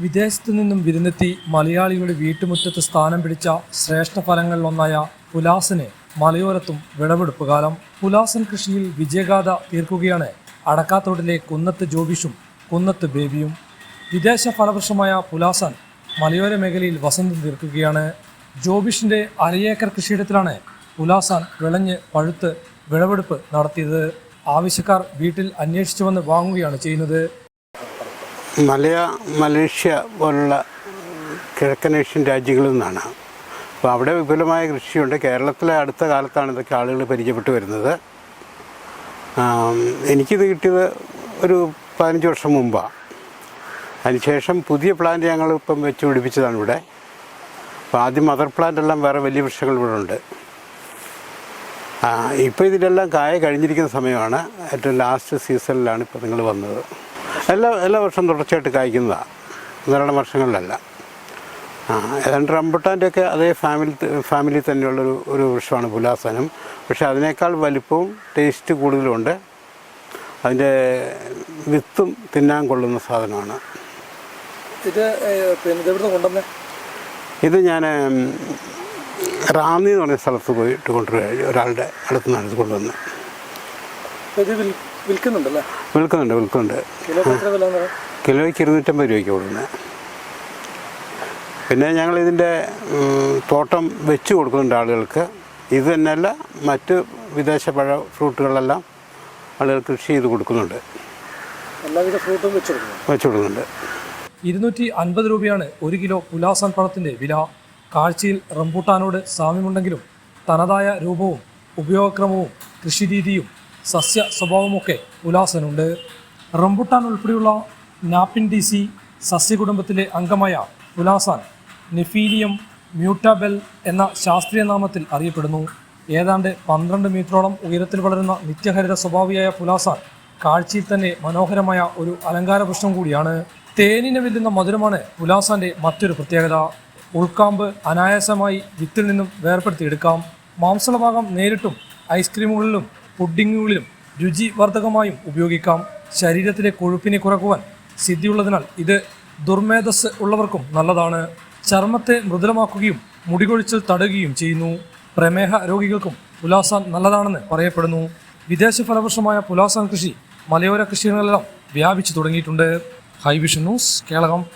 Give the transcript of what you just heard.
വിദേശത്തു നിന്നും വിരുന്നെത്തി മലയാളികളുടെ വീട്ടുമുറ്റത്ത് സ്ഥാനം പിടിച്ച ശ്രേഷ്ഠ ഫലങ്ങളിലൊന്നായ പുലാസിന് മലയോരത്തും വിളവെടുപ്പ് കാലം. പുലാസൻ കൃഷിയിൽ വിജയഗാഥ തീർക്കുകയാണ്. അടക്കാത്തോട്ടിലെ കുന്നത്ത് ജോബിഷും കുന്നത്ത് ബേബിയും. വിദേശ ഫലവൃക്ഷമായ പുലാസൻ മലയോര മേഖലയിൽ വസന്തം തീർക്കുകയാണ്. ജോബിഷിന്റെ അരയേക്കർ കൃഷിയിടത്തിലാണ് പുലാസൻ വിളഞ്ഞ് പഴുത്ത് വിളവെടുപ്പ് നടത്തിയത്. ആവശ്യക്കാർ വീട്ടിൽ അന്വേഷിച്ചു വന്ന് വാങ്ങുകയാണ് ചെയ്യുന്നത്. മലയ മലേഷ്യ പോലുള്ള കിഴക്കൻ ഏഷ്യൻ രാജ്യങ്ങളിൽ നിന്നാണ്. അപ്പോൾ അവിടെ വിപുലമായ കൃഷിയുണ്ട്. കേരളത്തിലെ അടുത്ത കാലത്താണ് ഇതൊക്കെ ആളുകൾ പരിചയപ്പെട്ടു വരുന്നത്. എനിക്കിത് കിട്ടിയത് ഒരു പതിനഞ്ച് വർഷം മുമ്പാണ് അതിനുശേഷം പുതിയ പ്ലാന്റ് ഞങ്ങൾ ഇപ്പം വെച്ച് പിടിപ്പിച്ചതാണ് ഇവിടെ. അപ്പോൾ ആദ്യം മദർ പ്ലാന്റ് എല്ലാം വേറെ വലിയ വൃക്ഷങ്ങൾ ഇവിടെ ഉണ്ട്. ഇപ്പോൾ ഇതിലെല്ലാം കായ കഴിഞ്ഞിരിക്കുന്ന സമയമാണ്. ഏറ്റവും ലാസ്റ്റ് സീസണിലാണ് ഇപ്പോൾ നിങ്ങൾ വന്നത്. എല്ലാ എല്ലാ വർഷവും തുടർച്ചയായിട്ട് കായ്ക്കുന്നതാണ് ധാരാളം വർഷങ്ങളിലല്ല. ആ ഏതാണ്ട് റംബുട്ടാന്റെയൊക്കെ അതേ ഫാമിലി ഫാമിലി തന്നെയുള്ളൊരു ഒരു വൃക്ഷമാണ് പുലാസനം. പക്ഷെ അതിനേക്കാൾ വലിപ്പവും ടേസ്റ്റ് കൂടുതലുണ്ട് അതിന്റെ വിത്തും തിന്നാൻ കൊള്ളുന്ന സാധനമാണ്. ഇത് കൊണ്ടുവന്നേ? ഇത് ഞാൻ റാന്നി എന്ന് പറഞ്ഞ സ്ഥലത്ത് പോയിട്ട് കൊണ്ടുവരിക ഒരാളുടെ അടുത്ത് നിന്നാണ് ഇത് കൊണ്ടുവന്നത്. ഇത് വിൽക്കുന്നുണ്ടല്ലേ? വിൽക്കുന്നുണ്ട് വിൽക്കുന്നുണ്ട്. കിലോ എത്ര വില കിലോയ്ക്ക് ഇരുന്നൂറ്റമ്പത് രൂപയ്ക്ക് കൊടുക്കുന്നത് പിന്നെ ഞങ്ങൾ ഇതിന്റെ തോട്ടം വെച്ച് കൊടുക്കുന്നുണ്ട് ആളുകൾക്ക്. ഇത് തന്നെയല്ല മറ്റ് വിദേശ പഴ ഫ്രൂട്ടുകളെല്ലാം ആളുകൾ കൃഷി ചെയ്ത് കൊടുക്കുന്നുണ്ട്. എല്ലാവിധ ഫ്രൂട്ടും വെച്ച് കൊടുക്കുന്നു വെച്ച് കൊടുക്കുന്നുണ്ട്. ഇരുന്നൂറ്റി അൻപത് രൂപയാണ് ഒരു കിലോ പുലാസൻ പഴത്തിന്റെ വില. കാഴ്ചയിൽ റംബൂട്ടാനോട് സാമ്യമുണ്ടെങ്കിലും തനതായ രൂപവും ഉപയോഗക്രമവും കൃഷിരീതിയും സസ്യ സ്വഭാവമൊക്കെ ഉലാസനുണ്ട് റംബുട്ടാൻ ഉൾപ്പെടെയുള്ള നാപ്പിൻ ഡി സി സസ്യകുടുംബത്തിലെ അംഗമായ ഉലാസാൻ നെഫീലിയം മ്യൂട്ടാബെൽ എന്ന ശാസ്ത്രീയ നാമത്തിൽ അറിയപ്പെടുന്നു. ഏതാണ്ട് പന്ത്രണ്ട് മീറ്ററോളം ഉയരത്തിൽ വളരുന്ന നിത്യഹരിത സ്വഭാവിയായ പുലാസാൻ കാഴ്ചയിൽ തന്നെ മനോഹരമായ ഒരു അലങ്കാര പ്രശ്നം കൂടിയാണ്. തേനിനെ വെല്ലുന്ന മധുരമാണ് പുലാസാന്റെ മറ്റൊരു പ്രത്യേകത. ഉൾക്കാമ്പ് അനായാസമായി വിത്തിൽ നിന്നും വേർപെടുത്തിയെടുക്കാം. മാംസളഭാഗം നേരിട്ടും ഐസ്ക്രീമുകളിലും പുഡിങ്ങുകളിലും രുചി വർദ്ധകമായും ഉപയോഗിക്കാം. ശരീരത്തിലെ കൊഴുപ്പിനെ കുറക്കുവാൻ സിദ്ധിയുള്ളതിനാൽ ഇത് ദുർമേധസ് ഉള്ളവർക്കും നല്ലതാണ്. ചർമ്മത്തെ മൃദുലമാക്കുകയും മുടികൊഴിച്ചിൽ തടയുകയും ചെയ്യുന്നു. പ്രമേഹ രോഗികൾക്കും പുലാസാൻ നല്ലതാണെന്ന് പറയപ്പെടുന്നു. വിദേശ ഫലവൃക്ഷമായ പുലാസാൻ കൃഷി മലയോര കൃഷികളെല്ലാം വ്യാപിച്ചു തുടങ്ങിയിട്ടുണ്ട്. ഹൈവിഷൻ ന്യൂസ് കേരളം